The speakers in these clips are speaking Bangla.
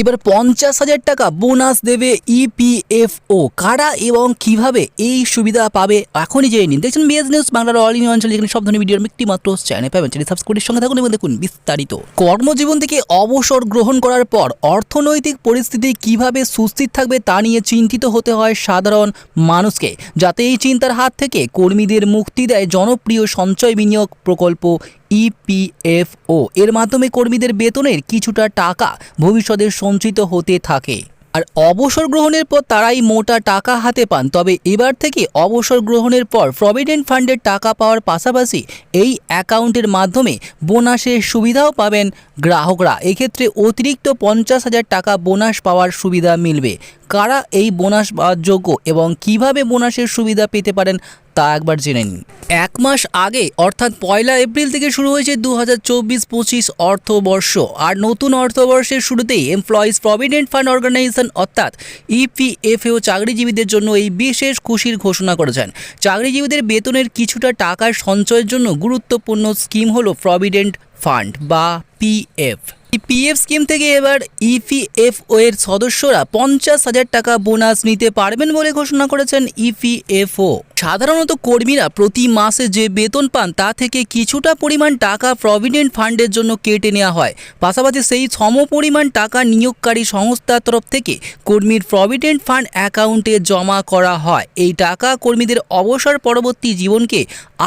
এবার পঞ্চাশ হাজার টাকা বোনাস দেবে E ইপিএফও কারা এবং কীভাবে এই সুবিধা পাবে এখনই জেনে নিন। দেখছেন বিএস নিউজ বাংলার অল ইন অঞ্চলে যেখানে সব ধরনের ভিডিওর একটি মাত্র চ্যানেল পাবেন। চ্যানেল সাবস্ক্রাইবের সঙ্গে থাকুন এবং দেখুন বিস্তারিত। কর্মজীবন থেকে অবসর গ্রহণ করার পর অর্থনৈতিক পরিস্থিতি কীভাবে সুস্থির থাকবে তা নিয়ে চিন্তিত হতে হয় সাধারণ মানুষকে। যাতে এই চিন্তার হাত থেকে কর্মীদের মুক্তি দেয় জনপ্রিয় সঞ্চয় বিনিয়োগ প্রকল্প E ইপিএফও এর মাধ্যমে কর্মীদের বেতনের কিছুটা টাকা ভবিষ্যতে সঞ্চিত হতে থাকে। আর অবসর গ্রহণের পর তারাই মোটা টাকা হাতে পান। তবে এবার থেকে অবসর গ্রহণের পর প্রভিডেন্ট ফান্ডের টাকা পাওয়ার পাশাপাশি এই অ্যাকাউন্টের মাধ্যমে বোনাসের সুবিধাও পাবেন গ্রাহকরা। এক্ষেত্রে অতিরিক্ত পঞ্চাশ হাজার টাকা বোনাস পাওয়ার সুবিধা মিলবে। কারা এই বোনাস পাওয়ার যোগ্য এবং কীভাবে বোনাসের সুবিধা পেতে পারেন তা একবার জেনে নিন। এক মাস আগে, অর্থাৎ পয়লা এপ্রিল থেকে শুরু হয়েছে দু হাজার চব্বিশ পঁচিশ অর্থবর্ষ। আর নতুন অর্থবর্ষের শুরুতেই এমপ্লয়িজ প্রভিডেন্ট ফান্ড অর্গানাইজেশন অর্থাৎ E ইপিএফএও চাকরিজীবীদের জন্য এই বিশেষ খুশির ঘোষণা করেছেন। চাকরিজীবীদের বেতনের কিছুটা টাকার সঞ্চয়ের জন্য গুরুত্বপূর্ণ স্কিম হল প্রভিডেন্ট ফান্ড বা পিএফ পিএফ স্কিম থেকে এবার E ইপিএফও এর সদস্যরা পঞ্চাশ হাজার টাকা বোনাস নিতে পারবেন বলে ঘোষণা করেছেন E ইপিএফও সাধারণত কর্মীরা প্রতি মাসে যে বেতন পান তা থেকে কিছুটা পরিমাণ টাকা প্রভিডেন্ট ফান্ডের জন্য কেটে নেওয়া হয়। পাশাপাশি সেই সম পরিমাণ টাকা নিয়োগকারী সংস্থার তরফ থেকে কর্মীর প্রভিডেন্ট ফান্ড অ্যাকাউন্টে জমা করা হয়। এই টাকা কর্মীদের অবসর পরবর্তী জীবনকে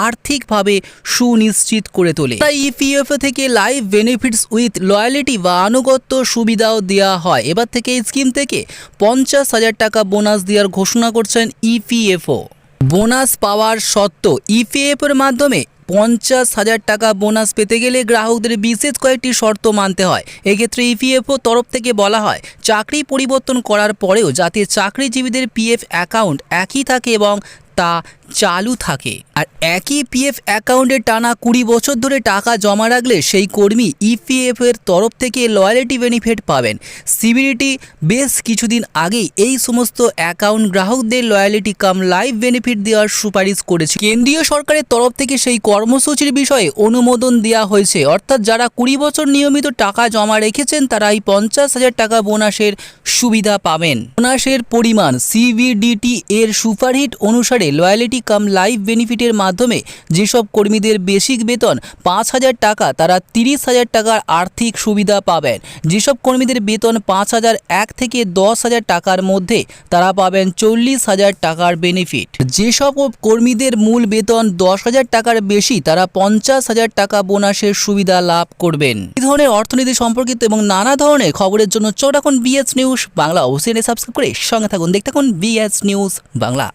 আর্থিকভাবে সুনিশ্চিত করে তোলে। তাই ইপিএফও থেকে লাইফ বেনিফিটস উইথ লয়ালিটি বা আনুগত্য সুবিধাও দেওয়া হয়। এবার থেকে এই স্কিম থেকে পঞ্চাশ হাজার টাকা বোনাস দেওয়ার ঘোষণা করছেন ইপিএফও। বোনাস পাওয়ার সত্ত্বেও ইপিএফের মাধ্যমে পঞ্চাশ হাজার টাকা বোনাস পেতে গেলে গ্রাহকদের বিশেষ কয়েকটি শর্ত মানতে হয়। এক্ষেত্রে ইপিএফও তরফ থেকে বলা হয়, চাকরি পরিবর্তন করার পরেও যাতে চাকরিজীবীদের পিএফ অ্যাকাউন্ট একই থাকে এবং তা চালু থাকে। আর একই পিএফ অ্যাকাউন্টে টানা কুড়ি বছর ধরে টাকা জমা রাখলে সেই কর্মী ইপিএফ এর তরফ থেকে লয়ালিটি বেনিফিট পাবেন। সিবিডিটি বেশ কিছুদিন আগেই এই সমস্ত অ্যাকাউন্ট গ্রাহকদের লয়ালিটি কাম লাইফ বেনিফিট দেওয়ার সুপারিশ করেছে। কেন্দ্রীয় সরকারের তরফ থেকে সেই কর্মসূচির বিষয়ে অনুমোদন দেওয়া হয়েছে। অর্থাৎ যারা কুড়ি বছর নিয়মিত টাকা জমা রেখেছেন তারা এই পঞ্চাশ হাজার টাকা বোনাসের সুবিধা পাবেন। বোনাসের পরিমাণ সিবিডিটি এর সুপারহিট অনুসারে লয়ালিটি কাম লাইফ বেনিফিটের মাধ্যমে যেসব কর্মীদের বেসিক বেতন পাঁচ হাজার টাকা, তারা তিরিশ হাজার টাকার আর্থিক সুবিধা পাবেন। যেসব কর্মীদের বেতন পাঁচ হাজার এক থেকে দশ হাজার টাকার মধ্যে, তারা পাবেন চল্লিশ হাজার টাকার বেনিফিট। যেসব কর্মীদের মূল বেতন দশ হাজার টাকার বেশি, তারা পঞ্চাশ হাজার টাকা বোনাসের সুবিধা লাভ করবেন। এই ধরনের অর্থনীতি সম্পর্কিত এবং নানা ধরনের খবরের জন্য চোখ রাখুন বিএস নিউজ বাংলা। অবশ্যই সাবস্ক্রাইব করে সঙ্গে থাকুন। দেখতে থাকুন বিএস নিউজ বাংলা।